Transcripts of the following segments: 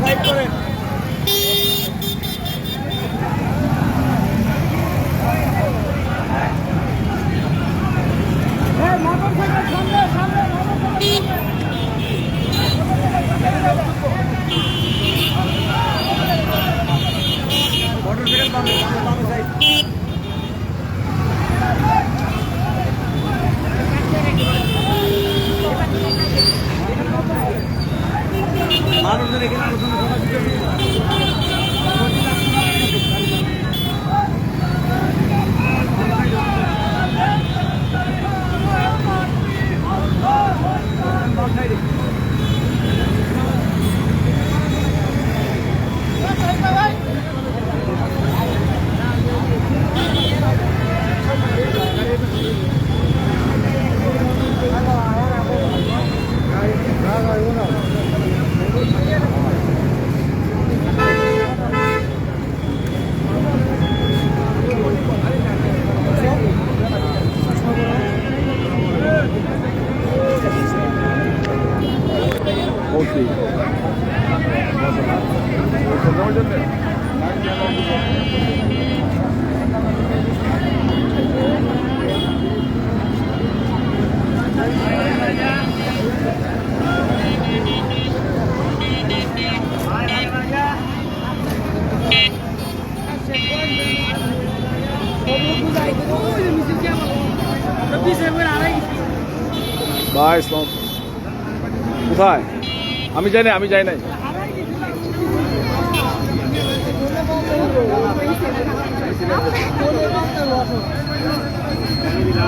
Side করেন ভাই ইসলাম কোথায়? আমি যাই না আমি যাই নাই। ফিরিয়ে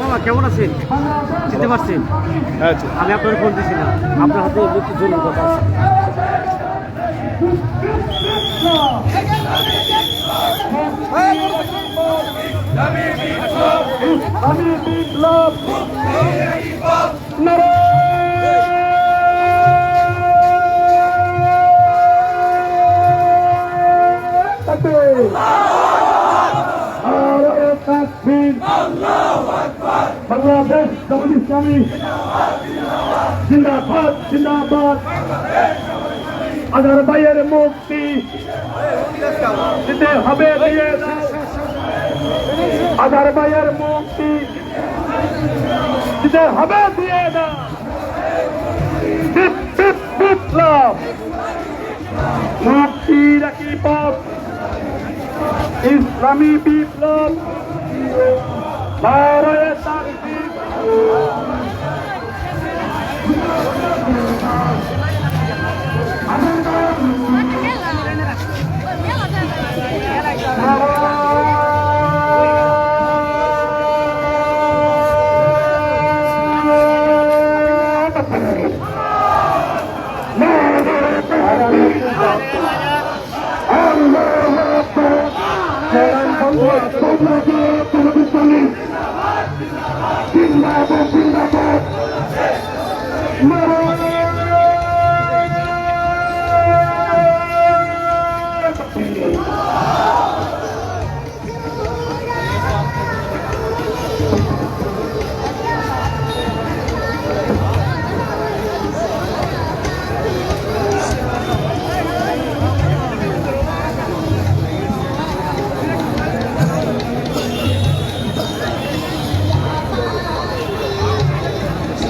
বাবা, কেমন আছেন? চিনতে পারছেন? আমি আপনার ফোন দিয়েছিলাম আপনার হাতে একটু জরুরি কথা আছে। বাংলাদেশ জামাত ইসলামী জিন্দাবাদ জিন্দাবাদ। আজার ভাইয়ের মুক্তি দিতে হবে। আজার ভাইয়ের মুক্তি দিতে হবে, দিয়ে বিপ- বিপ্লব মুক্তির একই পথ, ইসলামী বিপ্লব। নারায়ে তাকবীর।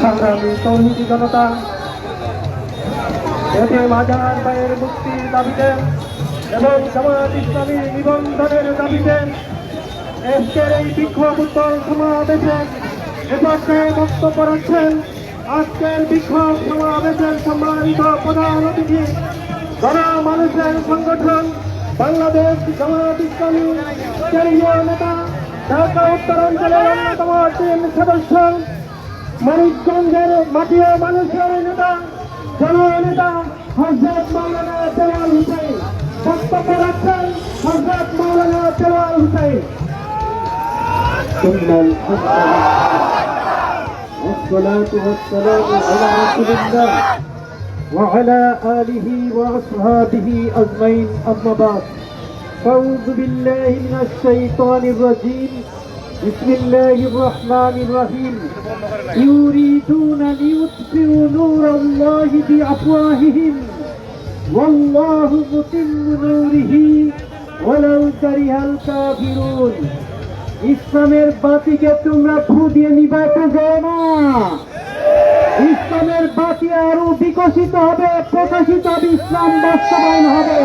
সংগ্রামী তৌহিদি জনতা। এতে মাজার ভাইয়ের মুক্তির দাবিতে এবং জামাত ইসলামী নিবন্ধনের দাবিতে আজকের এই বিক্ষোভ উত্তর সমাবেশে এপাশে বক্তব্য রাখছেন আজকের বিক্ষোভ সমাবেশের সম্মানিত প্রধান অতিথি মানুষের সংগঠন, বাংলাদেশ জামাত ইসলামী নেতা, ঢাকা উত্তরাঞ্চলের অন্যতম তিন সদস্য। মানিকগঞ্জের মাটিও মানুষের নেতা জননেতা হজরত মাওলানা দেওয়াল হুসাইন বক্তব্য রাখছেন হজরত মাওলানা দেওয়াল হুসাইন ثم الحمد والصلاة والسلام على رسول الله وعلى آله وأصحابه أجمعين أما بعد أعوذ بالله من الشيطان الرجيم بسم الله الرحمن الرحيم يريدون ليطفئوا نور الله بأفواههم والله متم نوره ولو كره الكافرون ইসলামের বাতিকে তোমরা ফু দিয়ে নিবাতে যাও না ইসলামের বাতি আরো বিকশিত হবে প্রকাশিত হবে ইসলাম বাস্তবায়ন হবে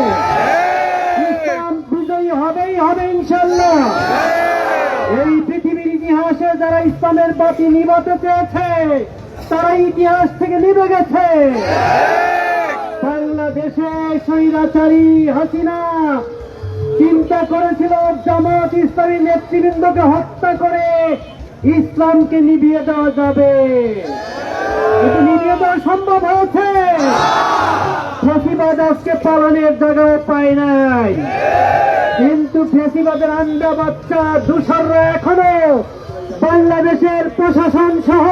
যারা ইসলামের বাতি নিবাতে চেয়েছে, তারা ইতিহাস থেকে নিভে গেছে। বাংলাদেশে স্বৈরাচারী হাসিনা চিন্তা করেছিল জামাত ইসলামী নেতৃবৃন্দকে হত্যা করে ইসলামকে নিভিয়ে দেওয়া যাবে। নিভিয়ে দেওয়া সম্ভব হয়েছে। ফেসিবাদ আজকে পালনের জায়গাও পায় নাই। কিন্তু ফেসিবাদের আন্ডা বাচ্চা দূষররা এখনও বাংলাদেশের প্রশাসন সহ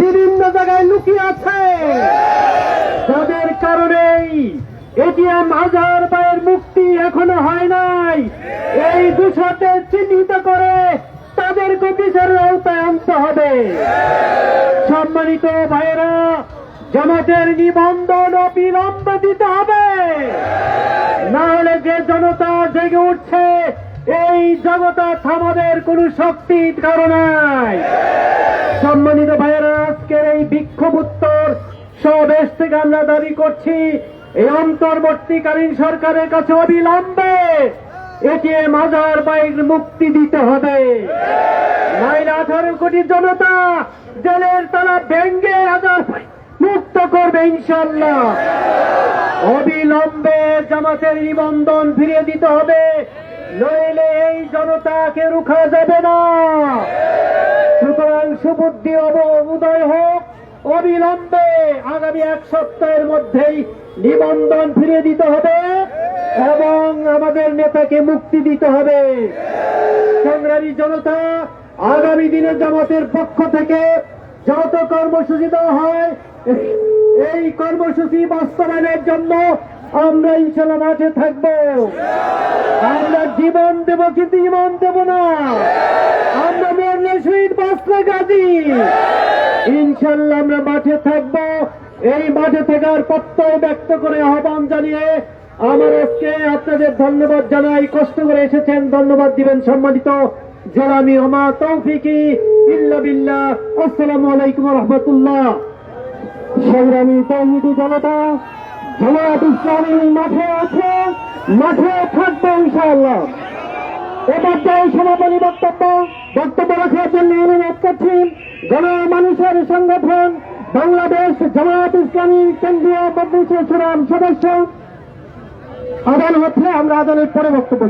বিভিন্ন জায়গায় লুকিয়ে আছে। যাদের কারণেই এটিএম হাজার বাইয়ের মুক্তি এখনও হয় নাই। এই দূষরদের চিহ্নিত করে তাদেরকে বিচারের আওতায় আনতে হবে। সম্মানিত ভাইয়েরা, জামাতের নিবন্ধন অবিলম্বে দিতে হবে। না হলে যে জনতা জেগে উঠছে এই জগতা থামাদের কোন শক্তির কারণাই সম্মানিত ভাইয়েরা, আজকের এই বিক্ষোভ উত্তর সবেশ থেকে আমরা দাবি করছি, এই অন্তর্বর্তীকালীন সরকারের কাছে অবিলম্বে এটিএম হাজার বাইক মুক্তি দিতে হবে। নাইলে আঠারো কোটি জনতা জেলের তালা ভেঙ্গে হাজার মুক্ত করবে ইনশাল্লাহ অবিলম্বে জামাতের নিবন্ধন ফিরিয়ে দিতে হবে। নইলে এই জনতাকে রুখা যাবে না। সুতরাং সুবুদ্ধি অব- উদয় হোক, অবিলম্বে আগামী এক সপ্তাহের মধ্যেই নিবন্ধন ফিরিয়ে দিতে হবে এবং আমাদের নেতাকে মুক্তি দিতে হবে। সংগ্রামী জনতা, আগামী দিনে জামাতের পক্ষ থেকে যত কর্মসূচি দেওয়া হয়, এই কর্মসূচি বাস্তবায়নের জন্য আমরা ইনশাল্লাহ মাঠে থাকব। আমরা জীবন দেব কিন্তু ইমান দেব না। আমরা মরলে শহীদ বাঁচলে গাজী। ইনশাল্লাহ আমরা মাঠে থাকব। এই মাঠে থাকার প্রত্যয় ব্যক্ত করে আহ্বান জানিয়ে আমার আজকে আপনাদের ধন্যবাদ জানাই। কষ্ট করে এসেছেন, ধন্যবাদ দিবেন সম্মানিত জেলামি হমা তৌফিকি ইল্লা বিল্লাহ। আসসালামু আলাইকুম রহমতুল্লাহ। সংগ্রামী তৌহিদি জনতা জামাত ইসলামী মাঠে আছে, মাঠে থাকবে ইনশাআল্লাহ এবার যে সমাপনী বক্তব্য বক্তব্য রাখার জন্য অনুরোধ করছি, গণমানুষের সংগঠন, বাংলাদেশ জামাত ইসলামী কেন্দ্রীয় মজলিসের সুরাম সদস্য আদান হচ্ছে আমরা আদানের পরে বক্তব্য।